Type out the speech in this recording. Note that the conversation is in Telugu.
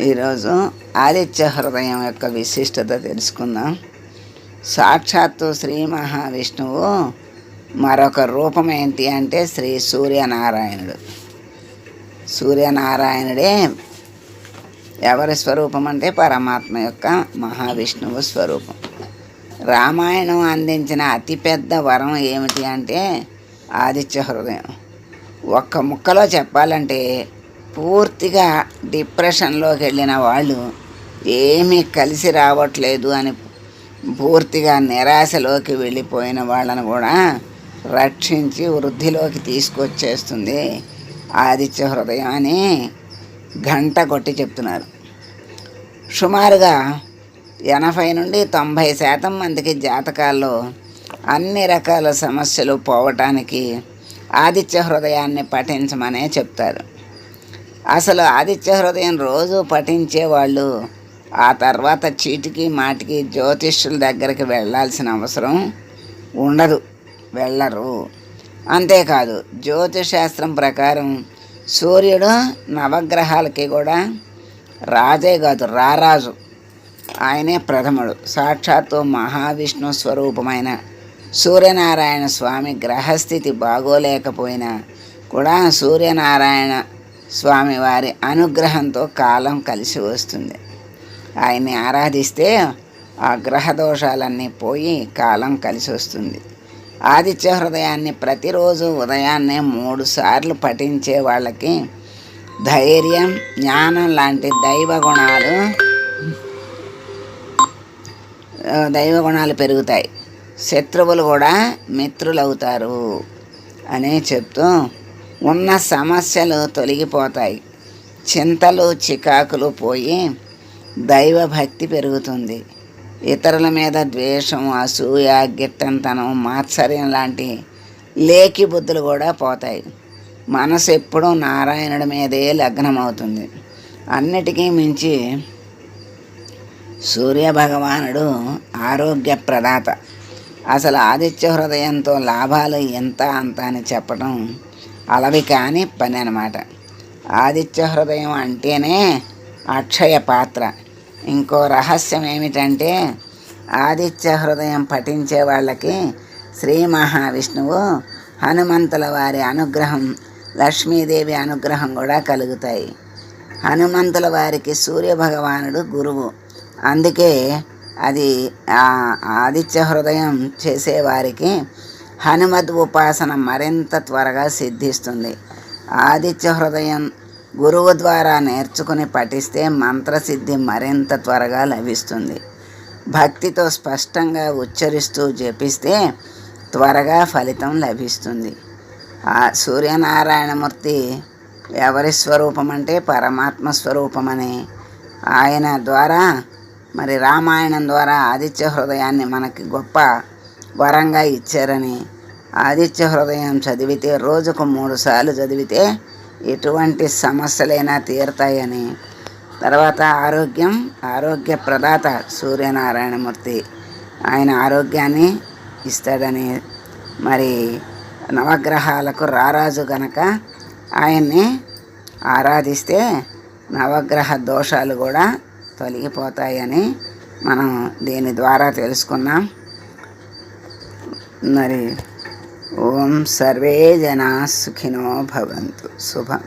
ఈరోజు ఆదిత్య హృదయం యొక్క విశిష్టత తెలుసుకుందాం. సాక్షాత్తు శ్రీ మహావిష్ణువు మరొక రూపం ఏంటి అంటే శ్రీ సూర్యనారాయణుడు. సూర్యనారాయణుడే ఎవరి స్వరూపం అంటే పరమాత్మ యొక్క మహావిష్ణువు స్వరూపం. రామాయణం అందించిన అతిపెద్ద వరం ఏమిటి అంటే ఆదిత్య హృదయం. ఒక్క ముక్కలో చెప్పాలంటే పూర్తిగా డిప్రెషన్లోకి వెళ్ళిన వాళ్ళు ఏమీ కలిసి రావట్లేదు అని పూర్తిగా నిరాశలోకి వెళ్ళిపోయిన వాళ్ళను కూడా రక్షించి వృద్ధిలోకి తీసుకొచ్చేస్తుంది ఆదిత్య హృదయం అని గంట కొట్టి చెప్తున్నారు. సుమారుగా ఎనభై నుండి తొంభై శాతం మందికి జాతకాల్లో అన్ని రకాల సమస్యలు పోవటానికి ఆదిత్య హృదయాన్ని పఠించమనే చెప్తారు. అసలు ఆదిత్య హృదయం రోజు పఠించే వాళ్ళు ఆ తర్వాత చీటికి మాటికి జ్యోతిష్యుల దగ్గరికి వెళ్ళాల్సిన అవసరం ఉండదు వెళ్ళరు. అంతేకాదు జ్యోతిశాస్త్రం ప్రకారం సూర్యుడు నవగ్రహాలకి కూడా రాజే కాదు రారాజు. ఆయనే ప్రథముడు. సాక్షాత్తు మహావిష్ణు స్వరూపమైన సూర్యనారాయణ స్వామి గ్రహస్థితి బాగోలేకపోయినా కూడా సూర్యనారాయణ స్వామి వారి అనుగ్రహంతో కాలం కలిసి వస్తుంది. ఆయన్ని ఆరాధిస్తే ఆ గ్రహ దోషాలన్నీ పోయి కాలం కలిసి వస్తుంది. ఆదిత్య హృదయాన్ని ప్రతిరోజు ఉదయాన్నే మూడు సార్లు పఠించే వాళ్ళకి ధైర్యం జ్ఞానం లాంటి దైవ గుణాలు దైవ గుణాలు పెరుగుతాయి. శత్రువులు కూడా మిత్రులవుతారు అని చెప్తూ ఉన్న సమస్యలు తొలగిపోతాయి. చింతలు చికాకులు పోయి దైవభక్తి పెరుగుతుంది. ఇతరుల మీద ద్వేషం అసూయ గిట్టంతనం మాత్సర్యం లాంటి లేకి బుద్ధులు కూడా పోతాయి. మనసు ఎప్పుడూ నారాయణుడి మీదే లగ్నమవుతుంది. అన్నిటికీ మించి సూర్య భగవానుడు ఆరోగ్య ప్రదాత అసలు ఆదిత్య హృదయంతో లాభాలు ఎంత అంత అని చెప్పడం అలవి కాని పని అనమాట ఆదిత్య హృదయం అంటేనే అక్షయ పాత్ర. ఇంకో రహస్యం ఏమిటంటే ఆదిత్య హృదయం పఠించే వాళ్ళకి శ్రీ మహావిష్ణువు హనుమంతుల వారి అనుగ్రహం లక్ష్మీదేవి అనుగ్రహం కూడా కలుగుతాయి. హనుమంతుల వారికి సూర్యభగవానుడు గురువు. అందుకే అది ఆదిత్య హృదయం చేసేవారికి హనుమద్ ఉపాసన మరింత త్వరగా సిద్ధిస్తుంది. ఆదిత్య హృదయం గురువు ద్వారా నేర్చుకుని పఠిస్తే మంత్రసిద్ధి మరింత త్వరగా లభిస్తుంది. భక్తితో స్పష్టంగా ఉచ్చరిస్తూ జపిస్తే త్వరగా ఫలితం లభిస్తుంది. ఆ సూర్యనారాయణమూర్తి ఎవరి స్వరూపం అంటే పరమాత్మ స్వరూపమని ఆయన ద్వారా మరి రామాయణం ద్వారా ఆదిత్య హృదయాన్ని మనకి గొప్ప వరంగా ఇచ్చారని ఆదిత్య హృదయం చదివితే రోజుకు మూడు సార్లు చదివితే ఎటువంటి సమస్యలైనా తీరుతాయని. తర్వాత ఆరోగ్యం ఆరోగ్య ప్రదాత సూర్యనారాయణమూర్తి. ఆయన ఆరోగ్యాన్ని ఇస్తాడని. మరి నవగ్రహాలకు రారాజు గనక ఆయన్ని ఆరాధిస్తే నవగ్రహ దోషాలు కూడా తొలగిపోతాయని మనం దీని ద్వారా తెలుసుకున్నాం. మరి ఓం సర్వే జనా సుఖినో భవంతు. శుభం.